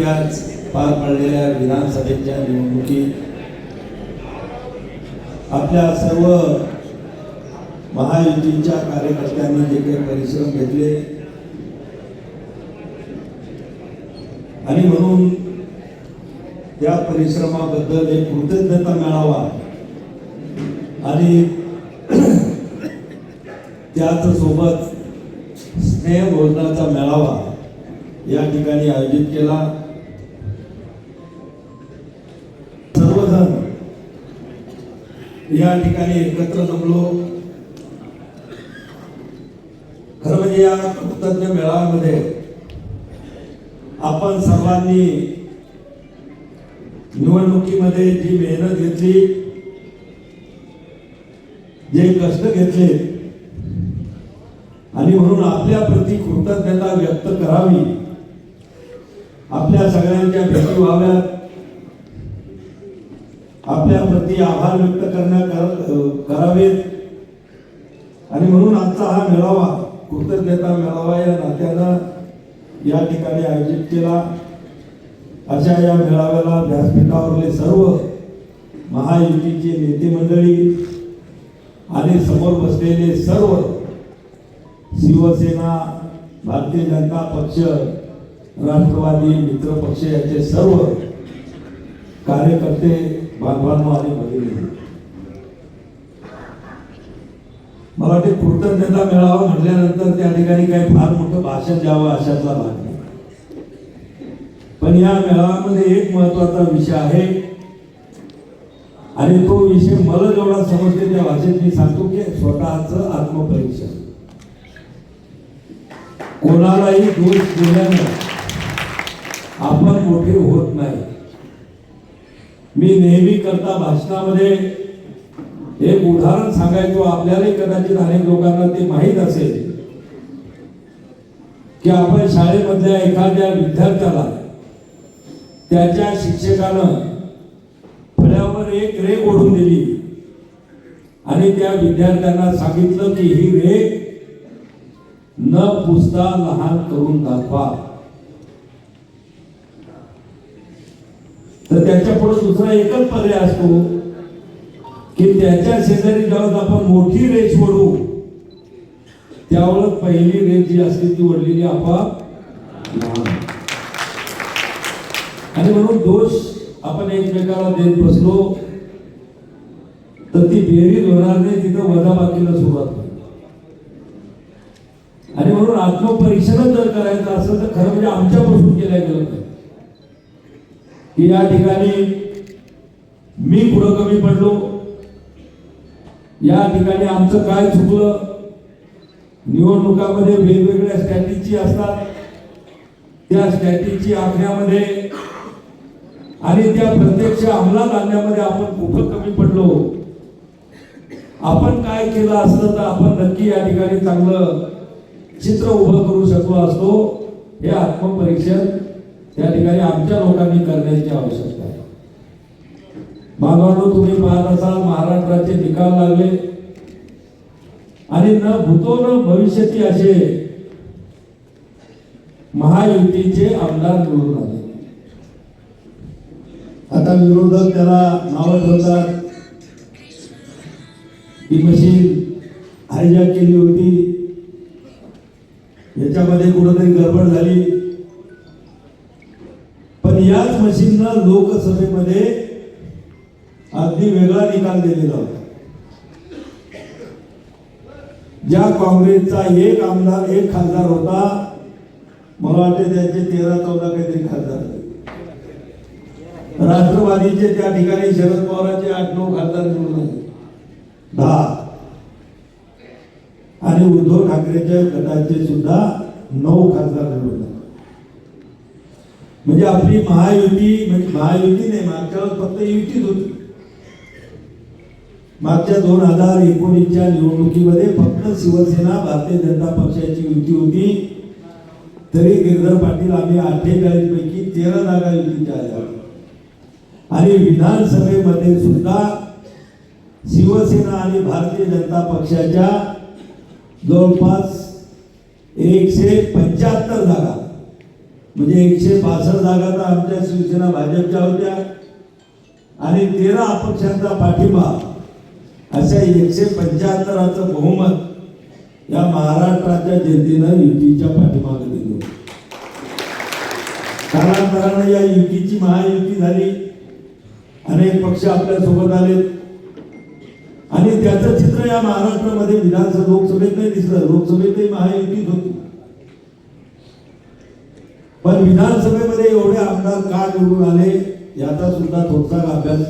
नुकत्याच पार पडलेल्या विधानसभेच्या निवडणुकीत आपल्या सर्व महायुतीच्या कार्यकर्त्यांनी जे काही परिश्रम घेतले आणि म्हणून त्या परिश्रमाबद्दल एक कृतज्ञता मिळावा. आणि त्याच सोबत स्नेह भोजनाचा मेळावा या ठिकाणी आयोजित केला. या ठिकाणी एकत्र जमलो. खरं म्हणजे या कृतज्ञ मेळाव्यामध्ये आपण सर्वांनी निवडणुकीमध्ये जी मेहनत घेतली जे कष्ट घेतले आणि म्हणून आपल्या प्रती कृतज्ञता व्यक्त करावी. आपल्या सगळ्यांच्या भेटी व्हाव्यात. आपल्या प्रती आभार व्यक्त करण्या करावेत. आणि म्हणून आजचा हा मेळावा कृतज्ञता मेळावा या नात्यानं या ठिकाणी आयोजित केला. अशा या मेळाव्याला व्यासपीठावरले सर्व महायुतीचे नेते मंडळी आणि समोर बसलेले सर्व शिवसेना भारतीय जनता पक्ष राष्ट्रवादी मित्र पक्ष याचे सर्व कार्यकर्ते बांधवांनो आणि भगिनी मला वाटते कृतज्ञता मिळावा म्हटल्यानंतर त्या ठिकाणी काही फार मोठं भाषण द्यावं अशातला भाग नाही. पण या मेळाव्यामध्ये एक महत्त्वाचा विषय आहे. आणि तो विषय मला जेवढा समजते त्या भाषेत मी सांगतो की स्वतःच आत्मपरीक्षण. कोणालाही दोष दिल्यानं आपण मोठे होत नाही. मी नेहमी करता भाषणामध्ये एक उदाहरण सांगायचो आपल्यालाही कदाचित अनेक लोकांना ते माहीत असेल की आपण शाळेमधल्या एखाद्या विद्यार्थ्याला त्याच्या शिक्षकानं फळ्यावर एक रेख ओढून दिली आणि त्या विद्यार्थ्यांना सांगितलं की ही रेख न पुसता लहान करून दाखवा. तर त्याच्या पुढे दुसरा एकच पर्याय असतो की त्याच्या शेजारी जाऊन आपण मोठी रेष ओढू त्यावेळेस पहिली रेष जी असते ती ओढलेली आपाप आणि म्हणून दोष आपण एकमेकाला देत बसलो तर ती बेरीज होणार नाही तिथं वजाबाकीला सुरुवात होईल आणि म्हणून आत्मपरीक्षणच जर करायचं असेल तर खरं म्हणजे आमच्यापासून केल्या गेलं नाही. की या ठिकाणी मी पुढं कमी पडलो. या ठिकाणी आमचं काय चुकलं? निवडणुकामध्ये वेगवेगळ्या स्ट्रॅटेजी असतात. त्या स्ट्रॅटेजी आखण्यामध्ये आणि त्या प्रत्यक्ष अंमलात आणण्यामध्ये आपण खूपच कमी पडलो. आपण काय केलं असतं तर आपण नक्की या ठिकाणी चांगलं चित्र उभं करू शकलो असतो. हे आत्मपरीक्षण त्या ठिकाणी आमच्या लोकांनी करण्याची आवश्यकता आहे. बांधवांनो तुम्ही पाहत असाल महाराष्ट्राचे निकाल लागले. आणि न भूतो न भविष्यती असे महायुतीचे आमदार निवडून आले. आता विरोधक त्याला नावं ठेवतात. ही मशीन हायजॅक केली होती. याच्यामध्ये कुठंतरी गडबड झाली. याच मशीननं लोकसभेमध्ये अगदी वेगळा निकाल दिलेला होता. ज्या काँग्रेसचा एक आमदार एक खासदार होता मला वाटते त्यांचे तेरा चौदा काहीतरी खासदार राष्ट्रवादीचे त्या ठिकाणी शरद पवारांचे आठ नऊ खासदार निवडून आले. दहा. आणि उद्धव ठाकरेच्या गटाचे सुद्धा नऊ खासदार निवडून आले. म्हणजे आपली महायुती म्हणजे महायुती नाही मागच्या फक्त युतीच होती. मागच्या दोन हजार एकोणीसच्या निवडणुकीमध्ये फक्त शिवसेना भारतीय जनता पक्षाची युती होती. तरी गिरधर पाटील आम्ही अठ्ठेचाळीस पैकी तेरा जागा युतीच्या आल्या. आणि विधानसभेमध्ये सुद्धा शिवसेना आणि भारतीय जनता पक्षाच्या जवळपास एकशे पंच्याहत्तर जागा. म्हणजे एकशे पासष्ट जागा तर आमच्या शिवसेना भाजपच्या होत्या. आणि तेरा अपक्षांचा पाठिंबा. अशा एकशे पंच्याहत्तराचं बहुमत या महाराष्ट्राच्या जनतेनं युतीच्या पाठीमागे दिलं. कालांतरानं या युतीची महायुती झाली. अनेक पक्ष आपल्यासोबत आले. आणि त्याचं चित्र या महाराष्ट्रामध्ये विधानसभा लोकसभेत नाही दिसलं. लोकसभेतही महायुतीच होती. पण विधानसभेमध्ये एवढे आमदार का निवडून आले याचा सुद्धा थोडसा अभ्यास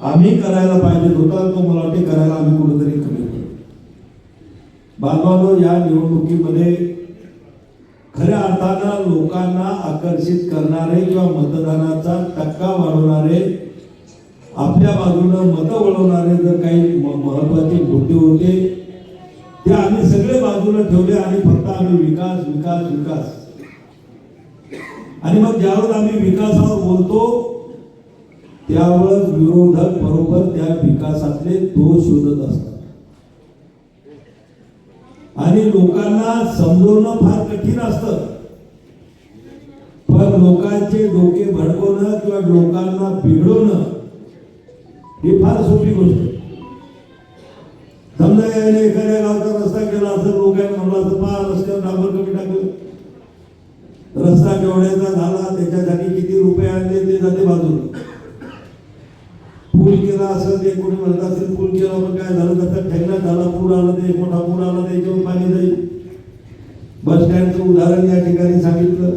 आम्ही करायला पाहिजे होता तो मला वाटते करायला आम्ही कुठेतरी कमी होतो बांधवांनो या निवडणुकीमध्ये खऱ्या अर्थानं लोकांना आकर्षित करणारे किंवा मतदानाचा टक्का वाढवणारे आपल्या बाजूनं मतं वळवणारे जर काही म- महत्त्वाचे मुद्दे होते ते आम्ही सगळे बाजूला ठेवले आणि फक्त आम्ही विकास विकास विकास. आणि मग ज्यावेळेस आम्ही विकासावर बोलतो त्यावेळेस विरोधक बरोबर त्या विकासातले दोष शोधत असतात. आणि लोकांना समजवणं फार कठीण असतं. पण लोकांचे डोके भडकवणं किंवा लोकांना बिघडवणं ही फार सोपी गोष्ट समजा याने एखाद्या गावचा रस्ता केला असं लोकांनी म्हणलं असं पहा रस्त्यावर डांबर कमी टाकलं. रस्ता केवढ्याचा झाला त्याच्यासाठी किती रुपये आणले ते जाते बाजूला. पूल केला असेल ते कोणी म्हणत असेल पूल केला मग काय झालं? त्याचा ठेंगणा झाला पूर आला ते मोठा पूर आला त्याच्यावर पाणी जाईल. बस स्टँडचं उदाहरण या ठिकाणी सांगितलं.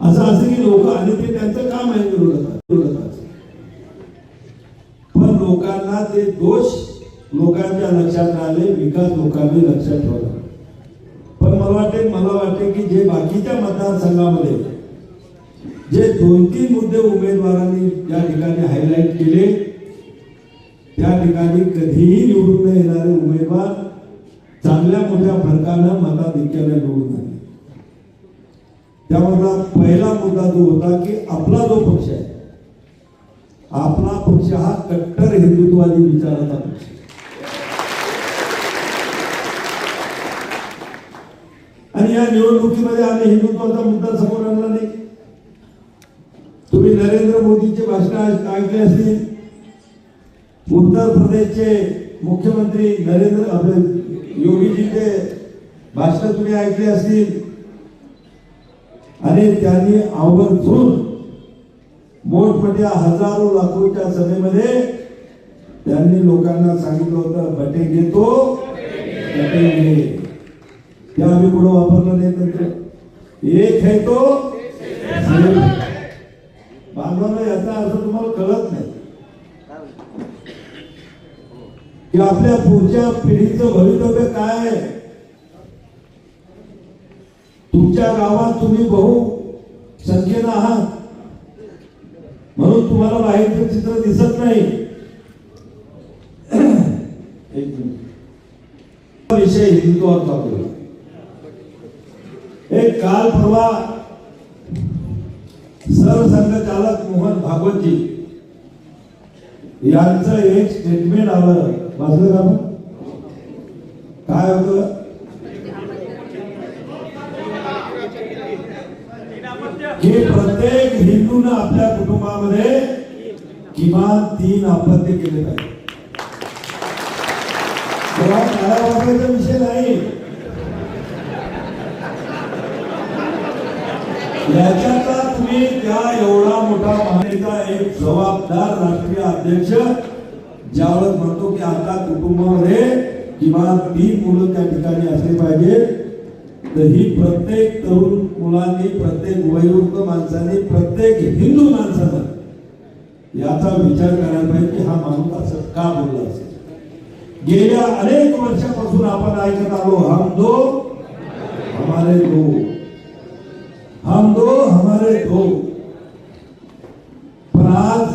असं असं की लोक आणि ते त्यांचं काम आहे पण लोकांना ते दोष लोकांच्या लक्षात आले विकास लोकांनी लक्षात ठेवला. पण मला वाटते मला वाटते की जे बाकीच्या मतदारसंघामध्ये जे दोन तीन मुद्दे उमेदवारांनी या ठिकाणी हायलाईट केले त्या ठिकाणी कधीही निवडून न येणारे उमेदवार चांगल्या मोठ्या फरकानं मताधिक्याने निवडून आले. त्यामधला पहिला मुद्दा जो होता की आपला जो पक्ष आहे आपला पक्ष हा कट्टर हिंदुत्वादी विचाराचा पक्ष आणि या निवडणुकीमध्ये आम्ही हिंदुत्वाचा मुद्दा समोर आणला नाही. तुम्ही नरेंद्र मोदीचे भाषण ऐकले असतील उत्तर प्रदेशचे मुख्यमंत्री नरेंद्र आपले योगीजींचे भाषण तुम्ही ऐकले असतील आणि त्यांनी आवर्जून मोठमोठ्या हजारो लाखोच्या सभेमध्ये त्यांनी लोकांना सांगितलं होतं बटे घेतो बटे घे ते आम्ही पुढे वापरलं नाही तंत्र एक आहे तो. बांधवांना याचा अर्थ तुम्हाला कळत नाही. की आपल्या पुढच्या पिढीचं भवितव्य काय आहे? तुमच्या गावात तुम्ही बहु संख्येनं आहात. म्हणून तुम्हाला बाहेरचं चित्र दिसत नाही. एक मिनिट. विषय हिंदुत्वाचा हे काल परवा सरसंघचालक मोहन भागवतजी यांचं एक स्टेटमेंट आलं. वाचलं का काय होतं? की प्रत्येक हिंदून आपल्या कुटुंबामध्ये किमान तीन अपत्य केले पाहिजे विषय नाही. याच्यातला तुम्ही त्या एवढा मोठा महानेता एक जबाबदार राष्ट्रीय अध्यक्ष ज्यावेळेस म्हणतो की आता कुटुंबामध्ये किमान तीन मुलं त्या ठिकाणी असले पाहिजे तर ही प्रत्येक तरुण मुलांनी प्रत्येक वयोवृद्ध माणसाने प्रत्येक हिंदू माणसानं याचा विचार करायला पाहिजे की हा माणूस असं का बोलला असेल. गेल्या अनेक वर्षापासून आपण ऐकत आलो हम दो हमारे दो. हम दो हमारे दो। पण आज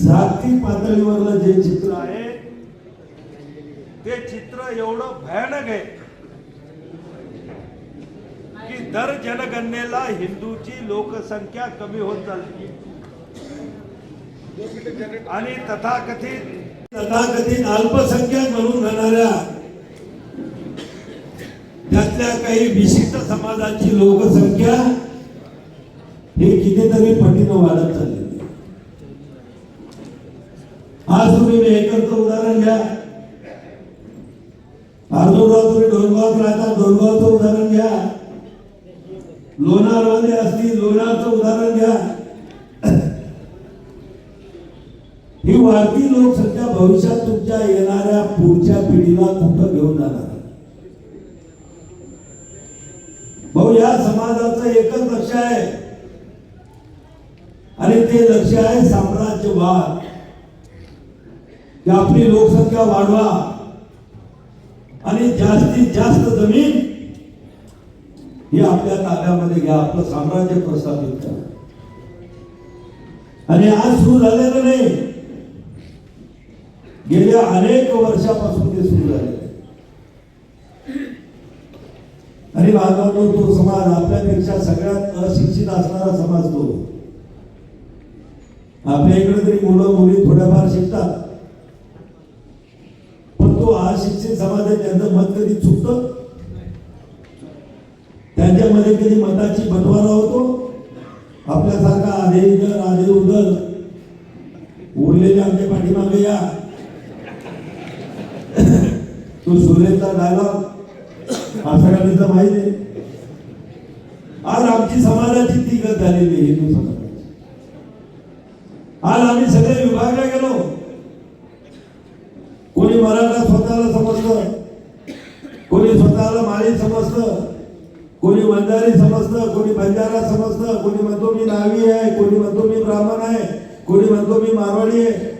जागतिक पातळीवरलं जे चित्र आहे ते चित्र एवढं भयानक आहे की दर जनगणनेला हिंदूची लोकसंख्या कमी होत चालली. आणि तथाकथित तथाकथित अल्पसंख्याक म्हणून राहणाऱ्या त्यातल्या काही विशिष्ट समाजाची लोकसंख्या हे कितीतरी पटीनं वाढत चालले आज तुम्ही मेहकरचं उदाहरण घ्या. अर्जुनराव तुम्ही डोनगावात राहता डोनगावचं उदाहरण घ्या. लोणारमध्ये असली लोणारचं उदाहरण घ्या. ही वाढती लोकसंख्या भविष्यात तुमच्या येणाऱ्या पुढच्या पिढीला कुठं घेऊन जाणार? भाऊ या समाजाचं एकच लक्ष आहे. आणि ते लक्ष आहे साम्राज्यवाद. की आपली लोकसंख्या वाढवा. आणि जास्तीत जास्त जमीन ही आपल्या ताब्यामध्ये घ्या. आपलं साम्राज्य प्रस्थापित करा. आणि आज सुरू झालेलं नाही? गेल्या अनेक वर्षापासून ते सुरू झाले आणि बांधवांनो तो समाज आपल्यापेक्षा सगळ्यात अशिक्षित असणारा समाज तो. आपल्या इकडे तरी मुलं मुली थोड्याफार शिकतात. पण तो अशिक्षित समाज आहे त्यांचं मत कधी चुकतं? त्यांच्यामध्ये कधी मताची बंटवारा होतो? आपल्यासारखा आधे इधर आधे उधर उरलेले आमच्या पाठीमागे या. तो सुरेशचा डायलॉग हा सगळ्यांना माहिती आहे. आज आमची समाजाची ती गत झालेली हिंदू समाज. आज आम्ही सगळे विभागला गेलो. कोणी मराठा स्वतःला समजलं कोणी स्वतःला माळी समजतं कोणी बंजारी समजतं कोणी बंजारा समजतं कोणी म्हणतो मी नावी आहे कोणी म्हणतो मी ब्राह्मण आहे कोणी म्हणतो मी मारवाडी आहे.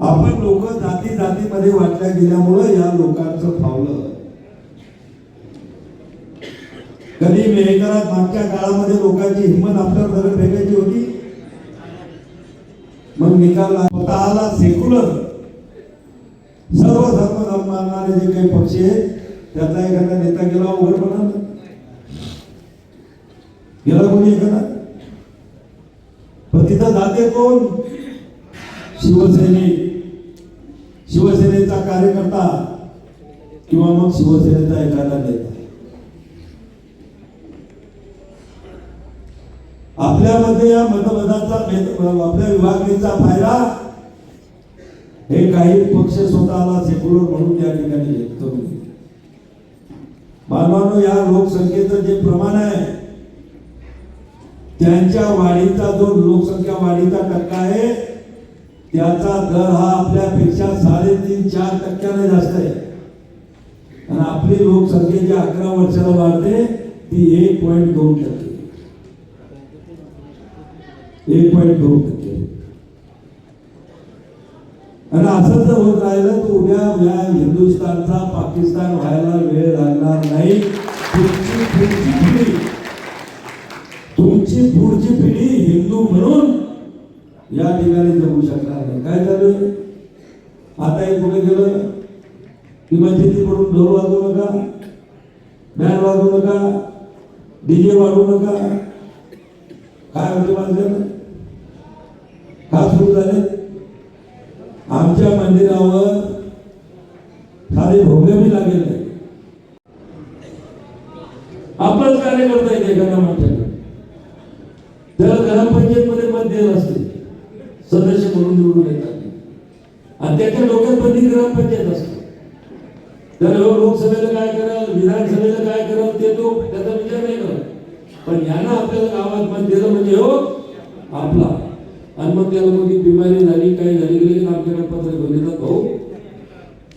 आपण लोक जाती जातीमध्ये वाटल्या गेल्यामुळं या लोकांचं फावलं. कधी मेहकरात मागच्या काळामध्ये लोकांची हिंमत आपल्यावर दगड फेकायची होती? मग निकाल. स्वतःला सेक्युलर सर्व धर्म मानणारे जे काही पक्ष आहेत त्यातला एखादा नेता गेला उघडपणा गेला कोणी एखादा? पण तिथं जाते कोण? शिवसैनिक शिवसेनेचा कार्यकर्ता किंवा मग शिवसेनेचा एखादा नेता. आपल्यामध्ये या मतभेदाचा आपल्या विभागणीचा फायदा हे काही पक्ष स्वतःला सेक्युलर म्हणून या ठिकाणी घेत करून या लोकसंख्येचं जे प्रमाण आहे त्यांच्या वाढीचा जो लोकसंख्या वाढीचा टक्का आहे त्याचा दर हा आपल्यापेक्षा साडेतीन चार टक्क्याने जास्त आहे. आणि आपली लोकसंख्या जी अकरा वर्षाला वाढते ती एक पॉईंट दोन टक्के. एक पॉईंट दोन टक्के. आणि असं जर होत राहिलं तर उद्या या हिंदुस्थानचा पाकिस्तान व्हायला वेळ लागणार नाही. तुमची पुढची पिढी तुमची पुढची पिढी हिंदू म्हणून या ठिकाणी जगू शकणार नाही. काय झालं? आता हे कुठे गेलं? की मस्जिदी पडून ढोल वाजवू नका बँड वाजवू नका डीजे वाढवू नका. काय होते वाजले का सुरू झाले? आमच्या मंदिरावर साधे भोगे बी लागेल. नाही आपणच कार्य करता येते एखाद्या माणसाला त्याला ग्रामपंचायतमध्ये मत देत असते. सदस्य म्हणून निवडून येतात. आणि त्याच्या डोक्यात ग्रामपंचायत असते. तर हो, लोकसभेला काय कराल विधानसभेला काय कराल ते तो त्याचा विचार नाही करत. पण यानं आपल्याला गावात मत दिलं म्हणजे हो आपला. आणि मग त्याला मग बिमारी झाली काही झाली गेली आमच्याकडे पत्र घेऊन येतात भाऊ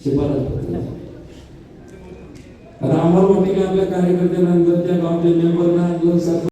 शिफारस पत्र आता आम्हाला वाटते की आपल्या कार्यकर्त्यांना त्या गावच्या मेंबरना सरकार